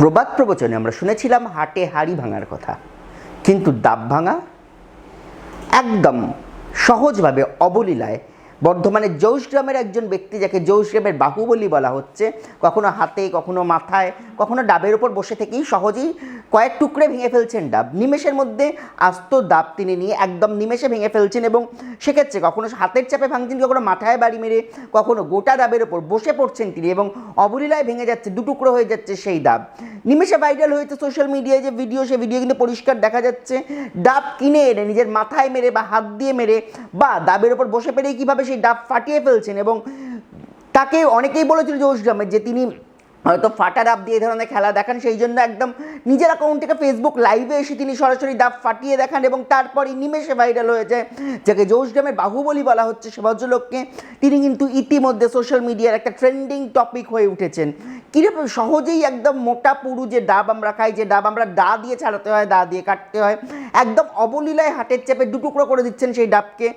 প্রবাদ প্রবচনে আমরা শুনেছিলাম হাটে হাড়ি ভাঙার কথা। কিন্তু দাব ভাঙা একদম সহজভাবে অবলীলায় বর্ধমানের জৌশ গ্রামের একজন ব্যক্তি যাকে জৌশ গ্রামের বাহুবলী বলা হচ্ছে, কখনো হাতে, কখনো মাথায়, কখনো ডাবের ওপর বসে থেকেই সহজেই কয়েক টুকরে ভেঙে ফেলছেন ডাব। নিমেষের মধ্যে আস্ত ডাব তিনি নিয়ে একদম নিমেষে ভেঙে ফেলছেন এবং সেক্ষেত্রে কখনো হাতের চাপে ভাঙছেন, কখনো মাথায় বাড়ি মেরে, কখনো গোটা ডাবের ওপর বসে পড়ছেন তিনি এবং অবলীলায় ভেঙে যাচ্ছে দুটুকরো হয়ে যাচ্ছে সেই ডাব। নিমেষে ভাইরাল হয়েছে সোশ্যাল মিডিয়ায় যে ভিডিও সে ভিডিও কিন্তু পরিষ্কার দেখা যাচ্ছে। ডাব কিনে এনে নিজের মাথায় মেরে বা হাত দিয়ে মেরে বা ডাবের ওপর বসে পেরে কীভাবে সেই ডাব ফাটিয়ে ফেলছেন এবং তাকে অনেকেই বলেছিল যে ওসুজামের যে তিনি হয়তো ফাটা ডাব দিয়ে ধরনের খেলা দেখান, সেই জন্য একদম নিজের অ্যাকাউন্ট থেকে ফেসবুক লাইভে এসে তিনি সরাসরি ডাব ফাটিয়ে দেখান এবং তারপরই নিমেষে ভাইরাল হয়ে যায় যাকে জোশ গ্রামের বাহুবলী বলা হচ্ছে সে ভদ্রলোককে। তিনি কিন্তু ইতিমধ্যে সোশ্যাল মিডিয়ার একটা ট্রেন্ডিং টপিক হয়ে উঠেছেন। কীরকম সহজেই একদম মোটা পুরু যে ডাব আমরা খাই, যে ডাব আমরা দা দিয়ে ছাড়াতে হয় দা দিয়ে কাটতে হয়, একদম অবলীলায় হাটের চেপে দুটুকরো করে দিচ্ছেন সেই ডাবকে।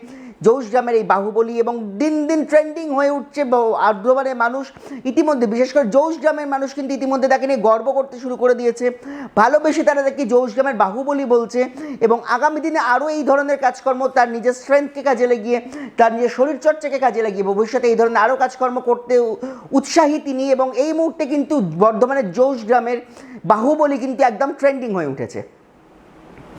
জৌশ গ্রামের এই বাহুবলী এবং দিন দিন ট্রেন্ডিং হয়ে উঠছে আর্দ্রবানের মানুষ। ইতিমধ্যে, বিশেষ করে জৌশ গ্রামের মানুষ কিন্তু ইতিমধ্যে তাকে নিয়ে গর্ব করতে শুরু করে দিয়েছে। ভালোবেসে তারা দেখি জৌশ গ্রামের বাহুবলী বলছে এবং আগামী দিনে আরও এই ধরনের কাজকর্ম তার নিজের স্ট্রেংথকে কাজে লাগিয়ে, তার নিজের শরীরচর্চাকে কাজে লাগিয়ে ভবিষ্যতে এই ধরনের আরও কাজকর্ম করতে উৎসাহী তিনি এবং এই মুহূর্তে কিন্তু বর্ধমানের জৌস গ্রামের বাহুবলী কিন্তু একদম ট্রেন্ডিং হয়ে উঠেছে।